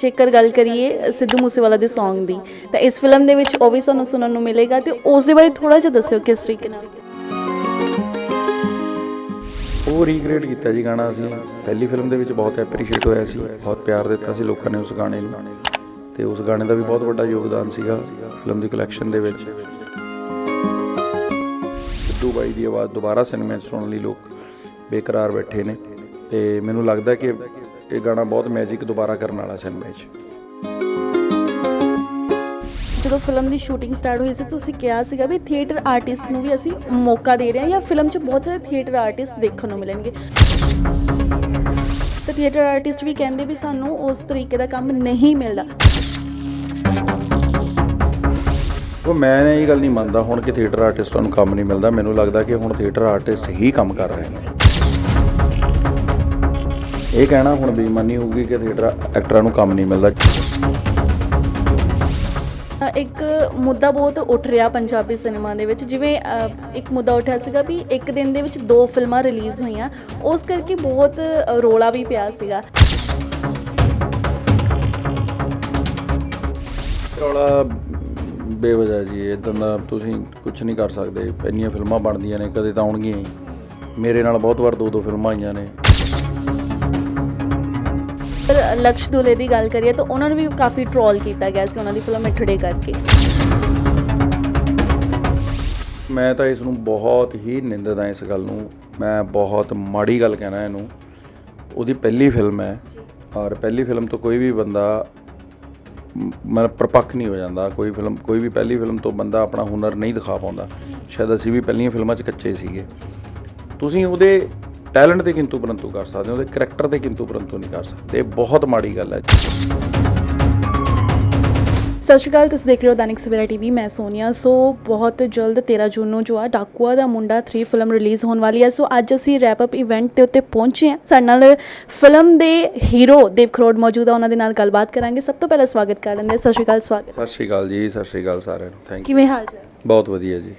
ਜੇਕਰ ਗੱਲ ਕਰੀਏ ਸਿੱਧੂ ਮੂਸੇਵਾਲਾ ਦੇ Song ਦੀ, ਤਾਂ ਇਸ ਫਿਲਮ ਦੇ ਵਿੱਚ ਉਹ ਵੀ ਸਾਨੂੰ ਸੁਣਨ ਨੂੰ ਮਿਲੇਗਾ ਤੇ ਉਸ ਦੇ ਬਾਰੇ ਥੋੜਾ ਜਿਹਾ ਦੱਸਿਓ ਕਿਸ ਤਰੀਕੇ ਨਾਲ। ਉਹ ਰੀਕ੍ਰੀਏਟ ਕੀਤਾ ਜੀ ਗਾਣਾ ਅਸੀਂ। ਪਹਿਲੀ ਫਿਲਮ ਦੇ ਵਿੱਚ ਬਹੁਤ ਐਪਰੀਸ਼ੀਏਟ ਹੋਇਆ ਸੀ, ਬਹੁਤ ਪਿਆਰ ਦਿੱਤਾ ਸੀ ਲੋਕਾਂ ਨੇ ਉਸ ਗਾਣੇ ਨੂੰ। ਤੇ ਉਸ ਗਾਣੇ ਦਾ ਵੀ ਬਹੁਤ ਵੱਡਾ ਯੋਗਦਾਨ ਸੀਗਾ ਫਿਲਮ ਦੀ ਕਲੈਕਸ਼ਨ ਦੇ ਵਿੱਚ। ਸਿੱਧੂ ਬਾਈ ਦੀ ਆਵਾਜ਼ ਦੁਬਾਰਾ ਸਿਨੇਮੇ 'ਚ ਸੁਣਨ ਲਈ ਲੋਕ ਬੇਕਰਾਰ ਬੈਠੇ ਨੇ। ਤੇ ਮੈਨੂੰ ਲੱਗਦਾ ਕਿ ਇਹ ਗਾਣਾ ਬਹੁਤ ਮੈਜਿਕ ਦੁਬਾਰਾ ਕਰਨ ਵਾਲਾ ਸਿਨੇਮੇ 'ਚ। ਜਦੋਂ ਫਿਲਮ ਦੀ ਸ਼ੂਟਿੰਗ ਸਟਾਰਟ ਹੋਈ ਸੀ ਤੁਸੀਂ ਕਿਹਾ ਸੀਗਾ ਵੀ ਥੀਏਟਰ ਆਰਟਿਸਟ ਨੂੰ ਵੀ ਅਸੀਂ ਮੌਕਾ ਦੇ ਰਹੇ ਹਾਂ ਜਾਂ ਫਿਲਮ 'ਚ ਬਹੁਤ ਸਾਰੇ ਥੀਏਟਰ ਆਰਟਿਸਟ ਦੇਖਣ ਨੂੰ ਮਿਲਣਗੇ। ਤੇ ਥੀਏਟਰ ਆਰਟਿਸਟ ਵੀ ਕਹਿੰਦੇ ਵੀ ਸਾਨੂੰ ਉਸ ਤਰੀਕੇ ਦਾ ਕੰਮ ਨਹੀਂ ਮਿਲਦਾ। ਉਹ ਮੈਂ ਇਹ ਗੱਲ ਨਹੀਂ ਮੰਨਦਾ ਹੁਣ ਕਿ ਥੀਏਟਰ ਆਰਟਿਸਟਾਂ ਨੂੰ ਕੰਮ ਨਹੀਂ ਮਿਲਦਾ। ਮੈਨੂੰ ਲੱਗਦਾ ਕਿ ਹੁਣ ਥੀਏਟਰ ਆਰਟਿਸਟ ਹੀ ਕੰਮ ਕਰ ਰਹੇ ਨੇ। ਇਹ ਕਹਿਣਾ ਹੁਣ ਬੇਈਮਾਨੀ ਹੋਊਗੀ ਕਿ ਥੀਏਟਰ ਐਕਟਰਾਂ ਨੂੰ ਕੰਮ ਨਹੀਂ ਮਿਲਦਾ। ਇੱਕ ਮੁੱਦਾ ਬਹੁਤ ਉੱਠ ਰਿਹਾ ਪੰਜਾਬੀ ਸਿਨੇਮਾ ਦੇ ਵਿੱਚ ਜਿਵੇਂ ਇੱਕ ਮੁੱਦਾ ਉੱਠਿਆ ਸੀਗਾ ਵੀ ਇੱਕ ਦਿਨ ਦੇ ਵਿੱਚ ਦੋ ਫਿਲਮਾਂ ਰਿਲੀਜ਼ ਹੋਈਆਂ ਉਸ ਕਰਕੇ ਬਹੁਤ ਰੌਲਾ ਵੀ ਪਿਆ ਸੀਗਾ। ਰੌਲਾ ਬੇਵਜ੍ਹਾ ਜੀ ਇਦਾਂ ਦਾ ਤੁਸੀਂ ਕੁਝ ਨਹੀਂ ਕਰ ਸਕਦੇ। ਇੰਨੀਆਂ ਫਿਲਮਾਂ ਬਣਦੀਆਂ ਨੇ ਕਦੇ ਤਾਂ ਆਉਣਗੀਆਂ ਹੀ। ਮੇਰੇ ਨਾਲ ਬਹੁਤ ਵਾਰ ਦੋ ਦੋ ਫਿਲਮਾਂ ਆਈਆਂ ਨੇ। ਪਰ ਲਕਸ਼ ਦੁਲੇ ਦੀ ਗੱਲ ਕਰੀਏ ਤਾਂ ਉਹਨਾਂ ਨੂੰ ਵੀ ਕਾਫੀ ਟਰੋਲ ਕੀਤਾ ਗਿਆ ਸੀ ਉਹਨਾਂ ਦੀ ਫਿਲਮ ਮਿੱਠੜੇ ਕਰਕੇ। ਮੈਂ ਤਾਂ ਇਸ ਨੂੰ ਬਹੁਤ ਹੀ ਨਿੰਦਦਾ ਇਸ ਗੱਲ ਨੂੰ। ਮੈਂ ਬਹੁਤ ਮਾੜੀ ਗੱਲ ਕਹਿਣਾ ਇਹਨੂੰ। ਉਹਦੀ ਪਹਿਲੀ ਫਿਲਮ ਹੈ ਔਰ ਪਹਿਲੀ ਫਿਲਮ ਤੋਂ ਕੋਈ ਵੀ ਬੰਦਾ ਮ- ਮਤਲਬ ਪਰਪੱਕ ਨਹੀਂ ਹੋ ਜਾਂਦਾ। ਕੋਈ ਫਿਲਮ, ਕੋਈ ਵੀ ਪਹਿਲੀ ਫਿਲਮ ਤੋਂ ਬੰਦਾ ਆਪਣਾ ਹੁਨਰ ਨਹੀਂ ਦਿਖਾ ਪਾਉਂਦਾ। ਸ਼ਾਇਦ ਅਸੀਂ ਵੀ ਪਹਿਲੀਆਂ ਫਿਲਮਾਂ 'ਚ ਕੱਚੇ ਸੀਗੇ। ਤੁਸੀਂ ਉਹਦੇ ਟੈਲੈਂਟ ਤੇ ਕਿੰਤੂ ਪਰੰਤੂ ਕਰ ਸਕਦੇ ਉਹਦੇ ਕਰੈਕਟਰ ਤੇ ਕਿੰਤੂ ਪਰੰਤੂ ਨਹੀਂ ਕਰ ਸਕਦੇ। ਇਹ ਬਹੁਤ ਮਾੜੀ ਗੱਲ ਹੈ ਸਤਿ ਸ਼੍ਰੀ ਅਕਾਲ ਤੁਸੀਂ ਦੇਖ ਰਹੇ ਹੋ ਦੈਨਿਕ ਸਵੇਰਾ ਟੀਵੀ ਮੈਂ ਸੋਨੀਆ। ਸੋ ਬਹੁਤ ਜਲਦ 13 ਜੂਨ ਨੂੰ ਜੋ ਆ ਡਾਕੂਆ ਦਾ ਮੁੰਡਾ 3 ਫਿਲਮ ਰਿਲੀਜ਼ ਹੋਣ ਵਾਲੀ ਹੈ। ਸੋ ਅੱਜ ਅਸੀਂ ਰੈਪ ਅਪ ਇਵੈਂਟ ਦੇ ਉੱਤੇ ਪਹੁੰਚੇ ਹਾਂ। ਸਾਡੇ ਨਾਲ ਫਿਲਮ ਦੇ ਹੀਰੋ ਦੇਵ ਖਰੋੜ ਮੌਜੂਦ ਆ ਉਹਨਾਂ ਦੇ ਨਾਲ ਗੱਲਬਾਤ ਕਰਾਂਗੇ। ਸਭ ਤੋਂ ਪਹਿਲਾਂ ਸਵਾਗਤ ਕਰ ਲੈਂਦੇ। ਸਤਿ ਸ਼੍ਰੀ ਅਕਾਲ ਸਵਾਗਤ। ਸਤਿ ਸ਼੍ਰੀ ਅਕਾਲ ਜੀ ਸਤਿ ਸ਼੍ਰੀ ਅਕਾਲ ਸਾਰਿਆਂ ਨੂੰ। ਥੈਂਕ ਯੂ ਕਿਵੇਂ ਹਾਲ ਚਾਲ? ਬਹੁਤ ਵਧੀਆ ਜੀ।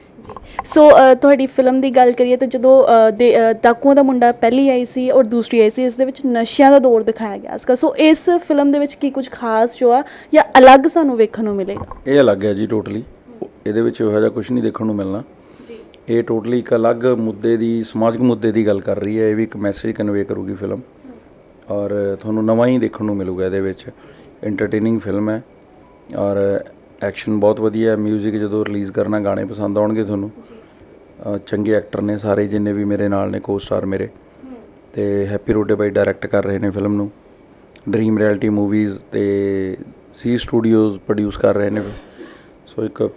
ਸੋ ਅ, ਤੁਹਾਡੀ ਫਿਲਮ ਦੀ ਗੱਲ ਕਰੀਏ ਤਾਂ ਜਦੋਂ ਅ, ਦੇ ਅ, ਡਾਕੂਆਂ ਦਾ ਮੁੰਡਾ ਪਹਿਲੀ ਆਈ ਸੀ ਔਰ ਦੂਸਰੀ ਆਈ ਸੀ ਇਸ ਦੇ ਵਿੱਚ ਨਸ਼ਿਆਂ ਦਾ ਦੌਰ ਦਿਖਾਇਆ ਗਿਆ ਸੀਗਾ। ਸੋ ਇਸ ਫਿਲਮ ਦੇ ਵਿੱਚ ਕੀ ਕੁਝ ਖਾਸ ਜੋ ਆ ਜਾਂ ਅਲੱਗ ਸਾਨੂੰ ਵੇਖਣ ਨੂੰ ਮਿਲੇਗਾ? ਇਹ ਅਲੱਗ ਹੈ ਜੀ ਟੋਟਲੀ ਇਹਦੇ ਵਿੱਚ ਇਹੋ ਜਿਹਾ ਕੁਝ ਨਹੀਂ ਦੇਖਣ ਨੂੰ ਮਿਲਣਾ। ਜੀ। ਇਹ ਟੋਟਲੀ ਇੱਕ ਅਲੱਗ ਮੁੱਦੇ ਦੀ ਸਮਾਜਿਕ ਮੁੱਦੇ ਦੀ ਗੱਲ ਕਰ ਰਹੀ ਹੈ। ਇਹ ਵੀ ਇੱਕ ਮੈਸੇਜ ਕਨਵੇ ਕਰੂਗੀ ਫਿਲਮ ਔਰ ਤੁਹਾਨੂੰ ਨਵਾਂ ਹੀ ਦੇਖਣ ਨੂੰ ਮਿਲੂਗਾ ਇਹਦੇ ਵਿੱਚ। ਐਂਟਰਟੇਨਿੰਗ ਫਿਲਮ ਹੈ। ਔਰ ਐਕਸ਼ਨ ਬਹੁਤ ਵਧੀਆ ਹੈ। 뮤직 ਜਦੋਂ ਰਿਲੀਜ਼ ਕਰਨਾ ਗਾਣੇ ਪਸੰਦ ਆਉਣਗੇ ਤੁਹਾਨੂੰ ਚੰਗੇ ਐਕਟਰ ਨੇ ਸਾਰੇ ਜਿੰਨੇ ਵੀ ਮੇਰੇ ਨਾਲ ਨੇ ਕੋ-ਸਟਾਰ ਮੇਰੇ। ਤੇ ਹੈਪੀ ਰੋਡੇ ਬਾਈ ਡਾਇਰੈਕਟ ਕਰ ਰਹੇ ਨੇ ਫਿਲਮ ਨੂੰ। ਡ੍ਰੀਮ ਰਿਐਲਿਟੀ ਮੂਵੀਜ਼ ਤੇ ਸੀ ਸਟੂਡੀਓਜ਼ ਪ੍ਰੋਡਿਊਸ ਕਰ ਰਹੇ ਨੇ। ਸੋ ਇੱਕ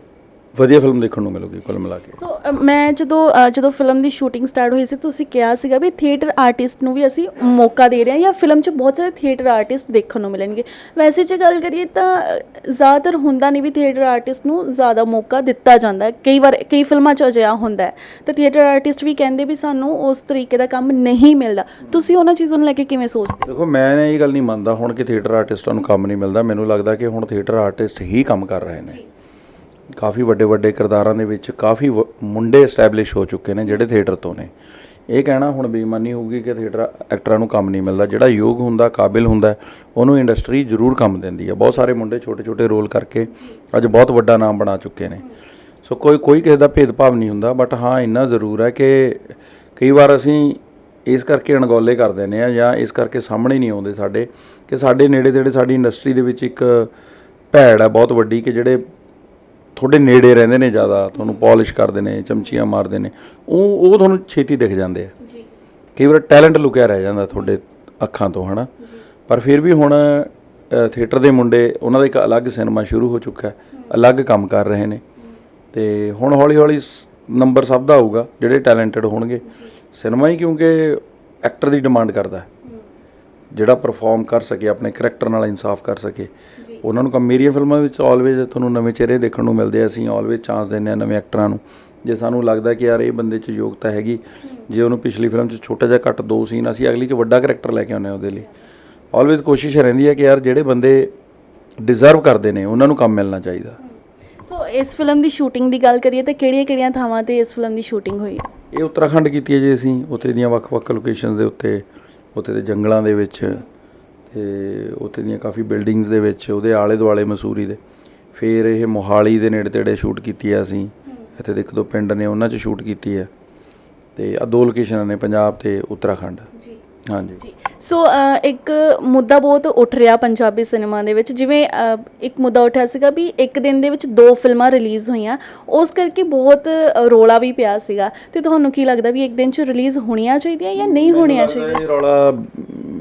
ਵਧੀਆ ਫਿਲਮ ਦੇਖਣ ਨੂੰ ਮਿਲੂਗੀ ਕੁੱਲ ਮਿਲਾ ਕੇ। ਸੋ ਅ, ਮੈਂ ਜਦੋਂ ਅ, ਜਦੋਂ ਫਿਲਮ ਦੀ ਸ਼ੂਟਿੰਗ ਸਟਾਰਟ ਹੋਈ ਸੀ ਤੁਸੀਂ ਕਿਹਾ ਸੀਗਾ ਵੀ ਥੀਏਟਰ ਆਰਟਿਸਟ ਨੂੰ ਵੀ ਅਸੀਂ ਮੌਕਾ ਦੇ ਰਹੇ ਹਾਂ ਜਾਂ ਫਿਲਮ 'ਚ ਬਹੁਤ ਸਾਰੇ ਥੀਏਟਰ ਆਰਟਿਸਟ ਦੇਖਣ ਨੂੰ ਮਿਲਣਗੇ। ਵੈਸੇ ਜੇ ਗੱਲ ਕਰੀਏ ਤਾਂ ਅ, ਜ਼ਿਆਦਾਤਰ ਹੁੰਦਾ ਨਹੀਂ ਵੀ ਥੀਏਟਰ ਆਰਟਿਸਟ ਨੂੰ ਜ਼ਿਆਦਾ ਮੌਕਾ ਦਿੱਤਾ ਜਾਂਦਾ। ਹੈ। ਕਈ ਵਾਰ ਕਈ ਫਿਲਮਾਂ 'ਚ ਅਜਿਹਾ ਹੁੰਦਾ ਹੈ। ਤਾਂ ਥੀਏਟਰ ਆਰਟਿਸਟ ਵੀ ਕਹਿੰਦੇ ਵੀ ਸਾਨੂੰ ਉਸ ਤਰੀਕੇ ਦਾ ਕੰਮ ਨਹੀਂ ਮਿਲਦਾ। ਤੁਸੀਂ ਉਹਨਾਂ ਚੀਜ਼ਾਂ ਨੂੰ ਲੈ ਕੇ ਕਿਵੇਂ ਸੋਚਦੇ ਦੇਖੋ ਮੈਂ ਇਹ ਗੱਲ ਨਹੀਂ ਮੰਨਦਾ ਹੁਣ ਕਿ ਥੀਏਟਰ ਆਰਟਿਸਟਾਂ ਨੂੰ ਕੰਮ ਨਹੀਂ ਮਿਲਦਾ। ਮੈਨੂੰ ਲੱਗਦਾ ਕਿ ਹੁਣ ਥੀਏਟਰ ਆਰਟਿਸਟ ਹੀ ਕੰਮ ਕਰ ਰਹੇ ਨੇ। ਕਾਫੀ ਵੱਡੇ ਵੱਡੇ ਕਿਰਦਾਰਾਂ ਦੇ ਵਿੱਚ ਕਾਫੀ ਵ- ਮੁੰਡੇ ਐਸਟੈਬਲਿਸ਼ ਹੋ ਚੁੱਕੇ ਨੇ ਜਿਹੜੇ ਥੀਏਟਰ ਤੋਂ ਨੇ। ਇਹ ਕਹਿਣਾ ਹੁਣ ਬੇਈਮਾਨੀ ਹੋਊਗੀ ਕਿ ਥੀਏਟਰ ਐਕਟਰਾਂ ਨੂੰ ਕੰਮ ਨਹੀਂ ਮਿਲਦਾ। ਜਿਹੜਾ ਯੋਗ ਹੁੰਦਾ, ਕਾਬਿਲ ਹੁੰਦਾ, ਉਹਨੂੰ ਇੰਡਸਟਰੀ ਜ਼ਰੂਰ ਕੰਮ ਦਿੰਦੀ ਹੈ। ਬਹੁਤ ਸਾਰੇ ਮੁੰਡੇ ਛੋਟੇ ਛੋਟੇ ਰੋਲ ਕਰਕੇ ਅੱਜ ਬਹੁਤ ਵੱਡਾ ਨਾਮ ਬਣਾ ਚੁੱਕੇ ਨੇ। ਸੋ ਕੋਈ ਕੋਈ ਕਿਸੇ ਦਾ ਭੇਦਭਾਵ ਨਹੀਂ ਹੁੰਦਾ ਬਟ ਹਾਂ, ਇੰਨਾ ਜ਼ਰੂਰ ਹੈ ਕਿ ਕਈ ਵਾਰ ਅਸੀਂ ਇਸ ਕਰਕੇ ਅਣਗੌਲੇ ਕਰ ਦਿੰਦੇ ਆ ਜਾਂ ਇਸ ਕਰਕੇ ਸਾਹਮਣੇ ਨਹੀਂ ਆਉਂਦੇ ਸਾਡੇ ਕਿ ਸਾਡੇ ਨੇੜੇ ਤੇੜੇ ਸਾਡੀ ਇੰਡਸਟਰੀ ਦੇ ਵਿੱਚ ਇੱਕ ਭੈੜ ਹੈ ਬਹੁਤ ਵੱਡੀ ਕਿ ਜਿਹੜੇ ਤੁਹਾਡੇ ਨੇੜੇ ਰਹਿੰਦੇ ਨੇ ਜ਼ਿਆਦਾ ਤੁਹਾਨੂੰ ਪਾਲਿਸ਼ ਕਰਦੇ ਨੇ ਚਮਚੀਆਂ ਮਾਰਦੇ ਨੇ ਉਹ ਉਹ ਤੁਹਾਨੂੰ ਛੇਤੀ ਦਿਖ ਜਾਂਦੇ ਆ। ਜੀ। ਕਈ ਵਾਰ ਟੈਲੈਂਟ ਲੁਕਿਆ ਰਹਿ ਜਾਂਦਾ ਤੁਹਾਡੇ ਅੱਖਾਂ ਤੋਂ ਹਨਾ? ਪਰ ਫਿਰ ਵੀ ਹੁਣ ਥੀਏਟਰ ਦੇ ਮੁੰਡੇ ਉਹਨਾਂ ਦਾ ਇੱਕ ਅਲੱਗ ਸਿਨੇਮਾ ਸ਼ੁਰੂ ਹੋ ਚੁੱਕਾ ਹੈ ਅਲੱਗ ਕੰਮ ਕਰ ਰਹੇ ਨੇ। ਤੇ ਹੁਣ ਹੌਲੀ ਹੌਲੀ ਨੰਬਰ ਸਭ ਦਾ ਆਊਗਾ ਜਿਹੜੇ ਟੈਲੈਂਟਡ ਹੋਣਗੇ। ਸਿਨੇਮਾ ਹੀ ਕਿਉਂਕਿ ਐਕਟਰ ਦੀ ਡਿਮਾਂਡ ਕਰਦਾ ਹੈ। ਜਿਹੜਾ ਪਰਫਾਰਮ ਕਰ ਸਕੇ ਆਪਣੇ ਕਰੈਕਟਰ ਨਾਲ ਇਨਸਾਫ ਕਰ ਸਕੇ। ਉਹਨਾਂ ਨੂੰ ਕੰਮ ਮੇਰੀਆਂ ਫਿਲਮਾਂ ਵਿੱਚ ਆਲਵੇਜ਼ ਤੁਹਾਨੂੰ ਨਵੇਂ ਚਿਹਰੇ ਦੇਖਣ ਨੂੰ ਮਿਲਦੇ ਆ। ਅਸੀਂ ਆਲਵੇਜ਼ ਚਾਂਸ ਦਿੰਦੇ ਆ ਨਵੇਂ ਐਕਟਰਾਂ ਨੂੰ। ਜੇ ਸਾਨੂੰ ਲੱਗਦਾ ਕਿ ਯਾਰ ਇਹ ਬੰਦੇ 'ਚ ਯੋਗਤਾ ਹੈਗੀ ਜੇ ਉਹਨੂੰ ਪਿਛਲੀ ਫਿਲਮ 'ਚ ਛੋਟਾ ਜਿਹਾ ਕੱਟ ਦੋ ਸੀਨ ਅਸੀਂ ਅਗਲੀ 'ਚ ਵੱਡਾ ਕਰੈਕਟਰ ਲੈ ਕੇ ਆਉਂਦੇ ਆ ਉਹਦੇ ਲਈ। ਆਲਵੇਜ਼ ਕੋਸ਼ਿਸ਼ ਰਹਿੰਦੀ ਹੈ ਕਿ ਯਾਰ ਜਿਹੜੇ ਬੰਦੇ ਡਿਜ਼ਰਵ ਕਰਦੇ ਨੇ ਉਹਨਾਂ ਨੂੰ ਕੰਮ ਮਿਲਣਾ ਚਾਹੀਦਾ। ਸੋ ਇਸ ਫਿਲਮ ਦੀ ਸ਼ੂਟਿੰਗ ਦੀ ਗੱਲ ਕਰੀਏ ਤਾਂ ਕਿਹੜੀਆਂ-ਕਿਹੜੀਆਂ ਥਾਵਾਂ ਤੇ ਇਸ ਫਿਲਮ ਦੀ ਸ਼ੂਟਿੰਗ ਹੋਈ ਹੈ? ਇਹ ਉੱਤਰਾਖੰਡ ਕੀਤੀ ਹੈ ਜੀ ਅਸੀਂ। ਉੱਥੇ ਦੀਆਂ ਵੱਖ-ਵੱਖ ਲੋਕੇਸ਼ਨਸ ਦੇ ਉੱਤੇ ਉੱਥੇ ਦੇ ਜੰਗਲਾਂ ਦੇ ਵਿੱਚ ਤੇ ਉੱਥੇ ਦੀਆਂ ਕਾਫੀ ਬਿਲਡਿੰਗਸ ਦੇ ਵਿੱਚ ਉਹਦੇ ਆਲੇ ਦੁਆਲੇ ਮਸੂਰੀ ਦੇ। ਫਿਰ ਇਹ ਮੋਹਾਲੀ ਦੇ ਨੇੜੇ ਤੇੜੇ ਸ਼ੂਟ ਕੀਤੀ ਆ ਅਸੀਂ। ਇੱਥੇ ਦੇ ਇੱਕ ਦੋ ਪਿੰਡ ਨੇ ਉਹਨਾਂ 'ਚ ਸ਼ੂਟ ਕੀਤੀ ਹੈ ਤੇ ਆ ਦੋ ਲੋਕੇਸ਼ਨਾਂ ਨੇ ਪੰਜਾਬ ਤੇ ਉੱਤਰਾਖੰਡ। ਜੀ। ਹਾਂਜੀ। ਸੋ ਅ, ਇੱਕ ਮੁੱਦਾ ਬਹੁਤ ਉੱਠ ਰਿਹਾ ਪੰਜਾਬੀ ਸਿਨੇਮਾ ਦੇ ਵਿੱਚ ਜਿਵੇਂ ਅ, ਇੱਕ ਮੁੱਦਾ ਉੱਠਿਆ ਸੀਗਾ ਵੀ ਇੱਕ ਦਿਨ ਦੇ ਵਿੱਚ ਦੋ ਫਿਲਮਾਂ ਰਿਲੀਜ਼ ਹੋਈਆਂ ਉਸ ਕਰਕੇ ਬਹੁਤ ਅ, ਰੌਲਾ ਵੀ ਪਿਆ ਸੀਗਾ। ਤੇ ਤੁਹਾਨੂੰ ਕੀ ਲੱਗਦਾ ਵੀ ਇੱਕ ਦਿਨ 'ਚ ਰਿਲੀਜ਼ ਹੋਣੀਆਂ ਚਾਹੀਦੀਆਂ ਜਾਂ ਨਹੀਂ ਹੋਣੀਆਂ ਚਾਹੀਦੀਆਂ? ਇਹ ਰੌਲਾ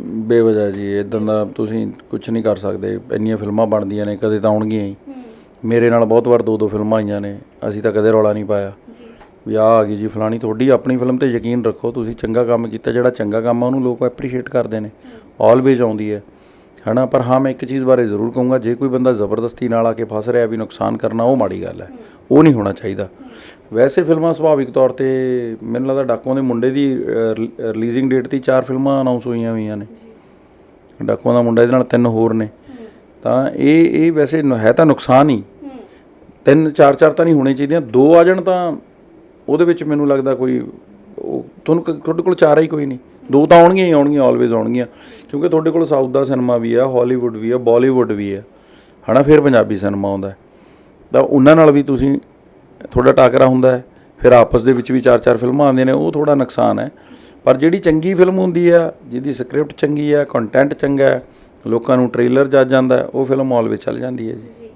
ਬੇਵਜ੍ਹਾ ਜੀ ਇਦਾਂ ਦਾ ਤੁਸੀਂ ਕੁਝ ਨਹੀਂ ਕਰ ਸਕਦੇ। ਇੰਨੀਆਂ ਫਿਲਮਾਂ ਬਣਦੀਆਂ ਨੇ ਕਦੇ ਤਾਂ ਆਉਣਗੀਆਂ ਹੀ। ਮੇਰੇ ਨਾਲ ਬਹੁਤ ਵਾਰ ਦੋ ਦੋ ਫਿਲਮਾਂ ਆਈਆਂ ਨੇ ਅਸੀਂ ਤਾਂ ਕਦੇ ਰੌਲਾ ਨਹੀਂ ਪਾਇਆ। ਵੀ ਆਹ ਆ ਗਈ ਜੀ, ਫਲਾਣੀ ਤੁਹਾਡੀ ਆਪਣੀ ਫਿਲਮ ਤੇ ਯਕੀਨ ਰੱਖੋ, ਤੁਸੀਂ ਚੰਗਾ ਕੰਮ ਕੀਤਾ, ਜਿਹੜਾ ਚੰਗਾ ਕੰਮ ਆ, ਉਹਨੂੰ ਲੋਕ ਐਪਰੀਸ਼ੀਏਟ ਕਰਦੇ ਨੇ। ਆਲਵੇਜ਼ ਆਉਂਦੀ ਹੈ। ਹਨਾ? ਪਰ ਹਾਂ, ਮੈਂ ਇੱਕ ਚੀਜ਼ ਬਾਰੇ ਜ਼ਰੂਰ ਕਹੂੰਗਾ, ਜੇ ਕੋਈ ਬੰਦਾ ਜ਼ਬਰਦਸਤੀ ਨਾਲ ਆ ਕੇ ਫਸ ਰਿਹਾ ਵੀ ਨੁਕਸਾਨ ਕਰਨਾ, ਉਹ ਮਾੜੀ ਗੱਲ ਹੈ। ਉਹ ਨਹੀਂ ਹੋਣਾ ਚਾਹੀਦਾ। ਵੈਸੇ ਫਿਲਮਾਂ ਸੁਭਾਵਿਕ ਤੌਰ ਤੇ ਮੈਨੂੰ ਲੱਗਦਾ ਡਾਕੂਆਂ ਦੇ ਮੁੰਡੇ ਦੀ ਰਿਲੀਜ਼ਿੰਗ ਡੇਟ ਤੇ ਚਾਰ ਫਿਲਮਾਂ ਅਨਾਉਂਸ ਹੋਈਆਂ ਹੋਈਆਂ ਨੇ। ਡਾਕੂਆਂ ਦਾ ਮੁੰਡਾ ਇਹਦੇ ਨਾਲ ਤਿੰਨ ਹੋਰ ਨੇ। ਤਾਂ ਇਹ ਇਹ ਵੈਸੇ ਹੈ ਤਾਂ ਨੁਕਸਾਨ ਹੀ। ਤਿੰਨ, ਚਾਰ ਚਾਰ ਤਾਂ ਨਹੀਂ ਹੋਣੇ ਚਾਹੀਦੀਆਂ ਦੋ ਆ ਜਾਣ ਤਾਂ ਉਹਦੇ ਵਿੱਚ ਮੈਨੂੰ ਲੱਗਦਾ ਕੋਈ ਉਹ ਤੁਹਾਨੂੰ ਕ- ਤੁਹਾਡੇ ਕੋਲ ਚਾਰਾ ਹੀ ਕੋਈ ਨਹੀਂ। ਦੋ ਤਾਂ ਆਉਣਗੀਆਂ ਹੀ ਆਉਣਗੀਆਂ ਆਲਵੇਜ਼ ਆਉਣਗੀਆਂ। ਕਿਉਂਕਿ ਤੁਹਾਡੇ ਕੋਲ ਸਾਊਥ ਦਾ ਸਿਨੇਮਾ ਵੀ ਆ ਹਾਲੀਵੁੱਡ ਵੀ ਆ ਬਾਲੀਵੁੱਡ ਵੀ ਆ। ਹਨਾ, ਫਿਰ ਪੰਜਾਬੀ ਸਿਨੇਮਾ ਆਉਂਦਾ ਤਾਂ ਉਹਨਾਂ ਨਾਲ ਵੀ ਤੁਸੀਂ ਤੁਹਾਡਾ ਟਾਕਰਾ ਹੁੰਦਾ ਹੈ। ਫਿਰ ਆਪਸ ਦੇ ਵਿੱਚ ਵੀ ਚਾਰ ਚਾਰ ਫਿਲਮਾਂ ਆਉਂਦੀਆਂ ਨੇ, ਉਹ ਥੋੜਾ ਨੁਕਸਾਨ ਹੈ। ਪਰ ਜਿਹੜੀ ਚੰਗੀ ਫਿਲਮ ਹੁੰਦੀ ਆ, ਜਿਹਦੀ ਸਕ੍ਰਿਪਟ ਚੰਗੀ ਆ ਕੰਟੈਂਟ ਚੰਗਾ ਹੈ, ਲੋਕਾਂ ਨੂੰ ਟ੍ਰੇਲਰ ਜੱਜ ਜਾਂਦਾ ਉਹ ਫਿਲਮ ਆਲਵੇਜ਼ ਚੱਲ ਜਾਂਦੀ ਹੈ ਜੀ।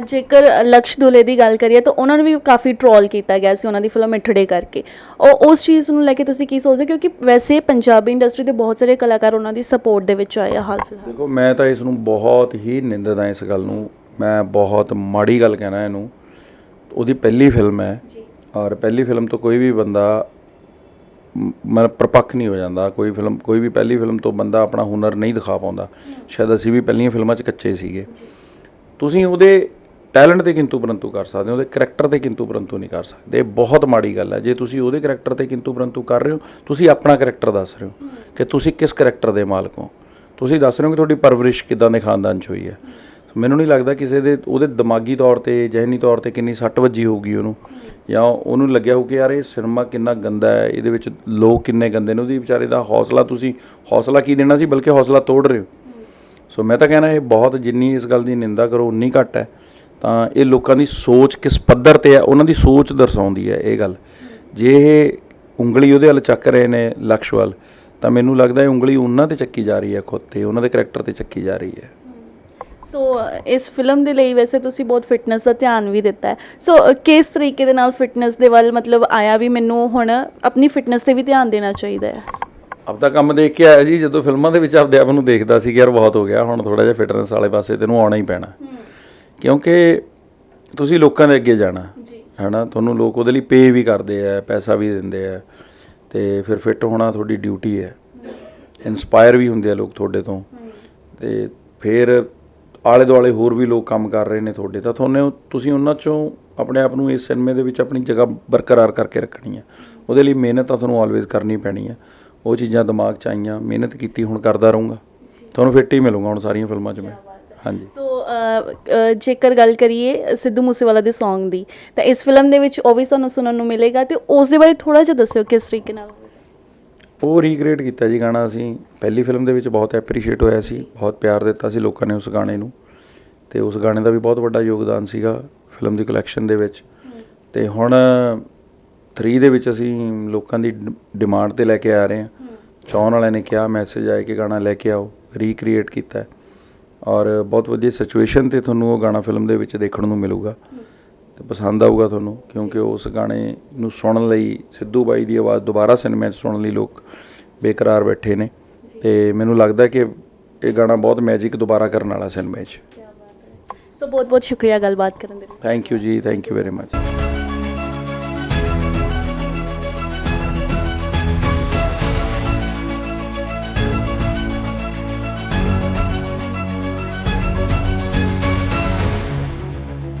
ਜੇਕਰ ਲਕਸ਼ ਦੁਲੇ ਦੀ ਗੱਲ ਕਰੀਏ ਤਾਂ ਉਹਨਾਂ ਨੂੰ ਵੀ ਕਾਫੀ ਟ੍ਰੋਲ ਕੀਤਾ ਗਿਆ ਸੀ ਉਹਨਾਂ ਦੀ ਫਿਲਮ ਮਿੱਠੜੇ ਕਰਕੇ। ਉਹ ਉਸ ਚੀਜ਼ ਨੂੰ ਲੈ ਕੇ ਤੁਸੀਂ ਕੀ ਸੋਚਦੇ ਕਿਉਂਕਿ ਵੈਸੇ ਪੰਜਾਬੀ ਇੰਡਸਟਰੀ ਦੇ ਬਹੁਤ ਸਾਰੇ ਕਲਾਕਾਰ ਉਹਨਾਂ ਦੀ ਸਪੋਰਟ ਦੇ ਵਿੱਚ ਆਏ ਆ ਹਾਲ ਫਿਲਹਾਲ। ਦੇਖੋ ਮੈਂ ਤਾਂ ਇਸ ਨੂੰ ਬਹੁਤ ਹੀ ਨਿੰਦਦਾ ਇਸ ਗੱਲ ਨੂੰ। ਮੈਂ ਬਹੁਤ ਮਾੜੀ ਗੱਲ ਕਹਿਣਾ ਇਹਨੂੰ। ਉਹਦੀ ਪਹਿਲੀ ਫਿਲਮ ਹੈ ਔਰ ਪਹਿਲੀ ਫਿਲਮ ਤੋਂ ਕੋਈ ਵੀ ਬੰਦਾ ਮ- ਮਤਲਬ ਪ੍ਰਪੱਖ ਨਹੀਂ ਹੋ ਜਾਂਦਾ। ਕੋਈ ਫਿਲਮ ਕੋਈ ਵੀ ਪਹਿਲੀ ਫਿਲਮ ਤੋਂ ਬੰਦਾ ਆਪਣਾ ਹੁਨਰ ਨਹੀਂ ਦਿਖਾ ਪਾਉਂਦਾ। ਸ਼ਾਇਦ ਅਸੀਂ ਵੀ ਪਹਿਲੀਆਂ ਫਿਲਮਾਂ 'ਚ ਕੱਚੇ ਸੀਗੇ। ਤੁਸੀਂ ਉਹਦੇ ਟੈਲੈਂਟ ਤੇ ਕਿੰਤੂ ਪਰੰਤੂ ਕਰ ਸਕਦੇ ਹੋ, ਉਹਦੇ ਕਰੈਕਟਰ ਤੇ ਕਿੰਤੂ ਪਰੰਤੂ ਨਹੀਂ ਕਰ ਸਕਦੇ। ਇਹ ਬਹੁਤ ਮਾੜੀ ਗੱਲ ਹੈ। ਜੇ ਤੁਸੀਂ ਉਹਦੇ ਕਰੈਕਟਰ ਤੇ ਕਿੰਤੂ ਪਰੰਤੂ ਕਰ ਰਹੇ ਹੋ, ਤੁਸੀਂ ਆਪਣਾ ਕਰੈਕਟਰ ਦੱਸ ਰਹੇ ਹੋ ਕਿ ਤੁਸੀਂ ਕਿਸ ਕਰੈਕਟਰ ਦੇ ਮਾਲਕ ਹੋ। ਤੁਸੀਂ ਦੱਸ ਰਹੇ ਹੋ ਕਿ ਤੁਹਾਡੀ ਪਰਵਰਿਸ਼ ਕਿਦਾਂ ਦੇ ਖਾਨਦਾਨ 'ਚ ਹੋਈ ਹੈ। ਮੈਨੂੰ ਨਹੀਂ ਲੱਗਦਾ ਕਿਸੇ ਦੇ, ਉਹਦੇ ਦਿਮਾਗੀ ਤੌਰ ਤੇ, ਜ਼ਹਿਨੀ ਤੌਰ ਤੇ ਕਿੰਨੀ ਸੱਟ ਵੱਜੀ ਹੋਊਗੀ ਉਹਨੂੰ। ਜਾਂ ਉਹਨੂੰ ਲੱਗਿਆ ਹੋ ਕਿ ਯਾਰ ਇਹ ਸਿਨੇਮਾ ਕਿੰਨਾ ਗੰਦਾ ਹੈ, ਇਹਦੇ ਵਿੱਚ ਲੋਕ ਕਿੰਨੇ ਗੰਦੇ ਨੇ, ਉਹਦੀ ਵਿਚਾਰੇ ਦਾ ਹੌਸਲਾ ਤੁਸੀਂ, ਹੌਸਲਾ ਕੀ ਦੇਣਾ ਸੀ ਬਲਕਿ ਹੌਸਲਾ ਤੋੜ ਰਹੇ ਹੋ। ਸੋ ਮੈਂ ਤਾਂ ਕਹਿਣਾ ਇਹ ਬਹੁਤ ਜਿੰਨੀ ਇਸ ਗੱਲ ਦੀ ਨਿੰਦਾ ਕਰੋ, ਉਨੀ ਘੱਟ ਹੈ। ਤਾਂ ਇਹ ਲੋਕਾਂ ਦੀ ਸੋਚ ਕਿਸ ਪੱਧਰ ਤੇ ਹੈ ਉਹਨਾਂ ਦੀ ਸੋਚ ਦਰਸਾਉਂਦੀ ਹੈ ਇਹ ਗੱਲ। ਜੇ ਇਹ ਉਂਗਲੀ ਉਹਦੇ ਵੱਲ ਚੱਕ ਰਹੇ ਨੇ ਲਕਸ਼ ਵੱਲ ਤਾਂ ਮੈਨੂੰ ਲੱਗਦਾ ਇਹ ਉਂਗਲੀ ਉਹਨਾਂ ਤੇ ਚੱਕੀ ਜਾ ਰਹੀ ਹੈ ਖੁਦ ਤੇ ਉਹਨਾਂ ਦੇ ਕਰੈਕਟਰ ਤੇ ਚੱਕੀ ਜਾ ਰਹੀ ਹੈ। ਸੋ ਇਸ ਫਿਲਮ ਦੇ ਲਈ ਵੈਸੇ ਤੁਸੀਂ ਬਹੁਤ ਫਿਟਨੈਸ ਦਾ ਧਿਆਨ ਵੀ ਦਿੱਤਾ ਹੈ। ਸੋ ਕਿਸ ਤਰੀਕੇ ਦੇ ਨਾਲ ਫਿਟਨੈਸ ਦੇ ਵੱਲ ਮਤਲਬ ਆਇਆ ਵੀ ਮੈਨੂੰ ਹੁਣ ਆਪਣੀ ਫਿਟਨੈਸ ਤੇ ਵੀ ਧਿਆਨ ਦੇਣਾ ਚਾਹੀਦਾ ਹੈ? ਆਪਦਾ ਕੰਮ ਦੇਖ ਕੇ ਆਇਆ ਜੀ ਜਦੋਂ ਫਿਲਮਾਂ ਦੇ ਵਿੱਚ ਆਪਦੇ ਆਪ ਨੂੰ ਦੇਖਦਾ ਸੀ ਕਿ ਯਾਰ ਬਹੁਤ ਹੋ ਗਿਆ ਹੁਣ ਥੋੜਾ ਜਿਹਾ ਫਿਟਨੈਸ ਵਾਲੇ ਪਾਸੇ ਤੈਨੂੰ ਆਉਣਾ ਹੀ ਪੈਣਾ। ਕਿਉਂਕਿ ਤੁਸੀਂ ਲੋਕਾਂ ਦੇ ਅੱਗੇ ਜਾਣਾ। ਜੀ। ਹਨਾ? ਤੁਹਾਨੂੰ ਲੋਕ ਉਹਦੇ ਲਈ ਪੇ ਵੀ ਕਰਦੇ ਆ ਪੈਸਾ ਵੀ ਦਿੰਦੇ ਆ ਤੇ ਫਿਰ ਫਿੱਟ ਹੋਣਾ ਤੁਹਾਡੀ ਡਿਊਟੀ ਹੈ। ਇਨਸਪਾਇਰ ਵੀ ਹੁੰਦੇ ਆ ਲੋਕ ਤੁਹਾਡੇ ਤੋਂ। ਤੇ ਫਿਰ ਆਲੇ ਦੁਆਲੇ ਹੋਰ ਵੀ ਲੋਕ ਕੰਮ ਕਰ ਰਹੇ ਨੇ ਤੁਹਾਡੇ ਤਾਂ ਤੁਹਾਨੂੰ ਤੁਸੀਂ ਉਹਨਾਂ ਚੋਂ ਆਪਣੇ ਆਪ ਨੂੰ ਇਸ ਸਿਨੇਮੇ ਦੇ ਵਿੱਚ ਆਪਣੀ ਜਗ੍ਹਾ ਬਰਕਰਾਰ ਕਰਕੇ ਰੱਖਣੀ ਹੈ ਉਹਦੇ ਲਈ ਮਿਹਨਤ ਤਾਂ ਤੁਹਾਨੂੰ ਆਲਵੇਜ਼ ਕਰਨੀ ਪੈਣੀ ਹੈ ਉਹ ਚੀਜ਼ਾਂ ਦਿਮਾਗ 'ਚ ਆਈਆਂ ਮਿਹਨਤ ਕੀਤੀ ਹੁਣ ਕਰਦਾ ਰਹੂੰਗਾ। ਤੁਹਾਨੂੰ ਫਿੱਟ ਹੀ ਮਿਲੂੰਗਾ ਹੁਣ ਸਾਰੀਆਂ ਫਿਲਮਾਂ 'ਚ ਮੈਂ। ਹਾਂਜੀ। ਸੋ ਜੇਕਰ ਗੱਲ ਕਰੀਏ ਸਿੱਧੂ ਮੂਸੇਵਾਲਾ ਦੇ Song ਦੀ ਤਾਂ ਇਸ ਫਿਲਮ ਦੇ ਵਿੱਚ ਉਹ ਵੀ ਸਾਨੂੰ ਸੁਣਨ ਨੂੰ ਮਿਲੇਗਾ ਤੇ ਉਸ ਦੇ ਬਾਰੇ ਥੋੜਾ ਜਿਹਾ ਦੱਸਿਓ ਕਿਸ ਤਰੀਕੇ ਨਾਲ ਉਹ ਰੀਕ੍ਰੀਏਟ ਕੀਤਾ ਜੀ ਗਾਣਾ ਅਸੀਂ। ਪਹਿਲੀ ਫਿਲਮ ਦੇ ਵਿੱਚ ਬਹੁਤ ਐਪਰੀਸ਼ੀਏਟ ਹੋਇਆ ਸੀ ਬਹੁਤ ਪਿਆਰ ਦਿੱਤਾ ਸੀ ਲੋਕਾਂ ਨੇ ਉਸ ਗਾਣੇ ਨੂੰ। ਤੇ ਉਸ ਗਾਣੇ ਦਾ ਵੀ ਬਹੁਤ ਵੱਡਾ ਯੋਗਦਾਨ ਸੀਗਾ ਫਿਲਮ ਦੀ ਕਲੈਕਸ਼ਨ ਦੇ ਵਿੱਚ। ਤੇ ਹੁਣ 3 ਦੇ ਵਿੱਚ ਅਸੀਂ ਲੋਕਾਂ ਦੀ ਡਿਮਾਂਡ ਤੇ ਲੈ ਕੇ ਆ ਰਹੇ ਹਾਂ। ਚਾਹਣ ਵਾਲਿਆਂ ਨੇ ਕਿਹਾ ਮੈਸੇਜ ਆਇਆ ਕਿ ਗਾਣਾ ਲੈ ਕੇ ਆਓ। ਰੀਕ੍ਰੀਏਟ ਕੀਤਾ ਹੈ। ਔਰ ਬਹੁਤ ਵਧੀਆ ਸਿਚੁਏਸ਼ਨ ਤੇ ਤੁਹਾਨੂੰ ਉਹ ਗਾਣਾ ਫਿਲਮ ਦੇ ਵਿੱਚ ਦੇਖਣ ਨੂੰ ਮਿਲੂਗਾ। ਤੇ ਪਸੰਦ ਆਊਗਾ ਤੁਹਾਨੂੰ ਕਿਉਂਕਿ ਉਸ ਗਾਣੇ ਨੂੰ ਸੁਣਨ ਲਈ ਸਿੱਧੂ ਬਾਈ ਦੀ ਆਵਾਜ਼ ਦੁਬਾਰਾ ਸਿਨੇਮਾ 'ਚ ਸੁਣਨ ਲਈ ਲੋਕ ਬੇਕਰਾਰ ਬੈਠੇ ਨੇ। ਤੇ ਮੈਨੂੰ ਲੱਗਦਾ ਕਿ ਇਹ ਗਾਣਾ ਬਹੁਤ ਮੈਜਿਕ ਦੁਬਾਰਾ ਕਰਨ ਵਾਲਾ ਸਿਨੇਮਾ 'ਚ। ਸੋ ਬਹੁਤ ਬਹੁਤ ਸ਼ੁਕਰੀਆ ਗੱਲਬਾਤ ਕਰਨ ਦੇ ਲਈ। Thank you ji thank you very much